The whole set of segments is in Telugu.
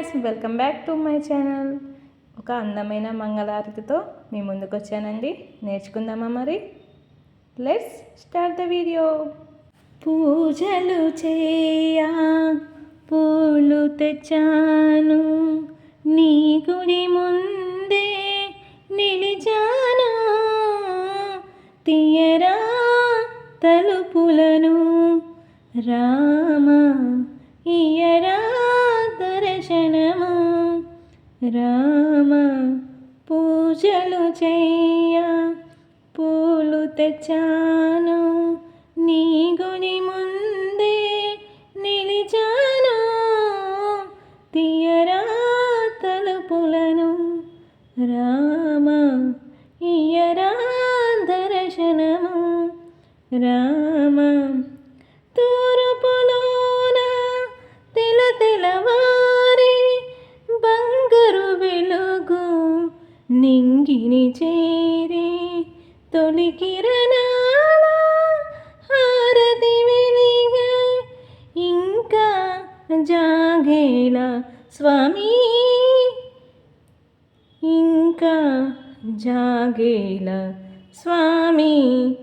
Friends welcome back to my channel. ఒక అందమైన మంగళారతితో మీ ముందుకు వచ్చానండి నేర్చుకుందామా మరి? లెట్స్ స్టార్ట్ ద వీడియో పూజలు చేయా పూలు తెచ్చాను. నీ గుడి ముందే నిలిచాను. తీయరా తలుపులను రామ ఇయరా రామ పూజలు చెయ్య పూలు తెచ్చాను. నీ గుని ముందే నిలిచాను. తీయరా తలుపులను రామ ఇయరా దర్శనము. రామ నింగిని చేరి తొలి కిరణాల హారతి వెలిగా ఇంకా జాగేలా స్వామి. ఇంకా జాగేలా స్వామి.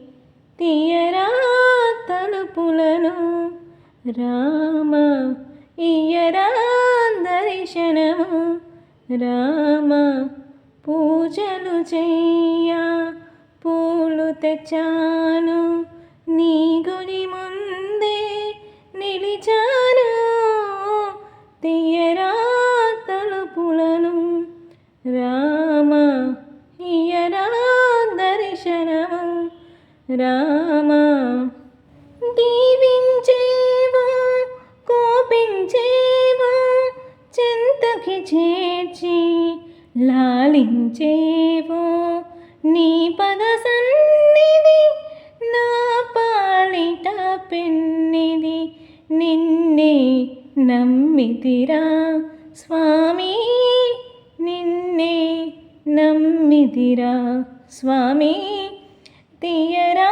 తీయరా తలుపులను రామ ఇయరా దర్శనము రామ. చెయ్య పూలు తెచ్చాను. నీ గుడి ముందే నిలిచాను. తీయరా తలుపులను. రామ ఇయరా దర్శనము. రామ దీ లాలించేవో నీ పద సన్నిధి నా పాలిట పెన్నిది నిన్నే నమ్మితిరా స్వామి నిన్నే నమ్మితిరా స్వామి. తీయరా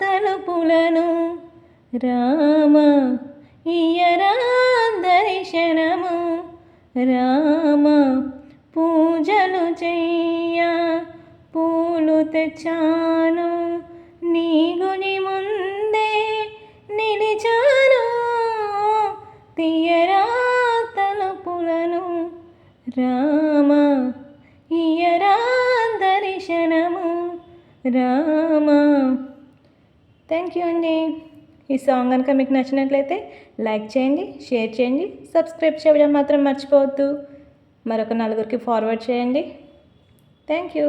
తలుపులను రామ ఇయరా దర్శనము రామ. పూజలు చెయ్య పూలు తెచ్చాను. నీ గుని ముందే నిలిచాను. తీయరా తలుపులను రామ ఇయరా దర్శనము రామ. థ్యాంక్ యూ అండి. ఈ సాంగ్ కనుక మీకు నచ్చినట్లయితే లైక్ చేయండి షేర్ చేయండి సబ్స్క్రైబ్ చేయడం మాత్రం మర్చిపోవద్దు. మరొక నలుగురికి ఫార్వర్డ్ చేయండి. Thank you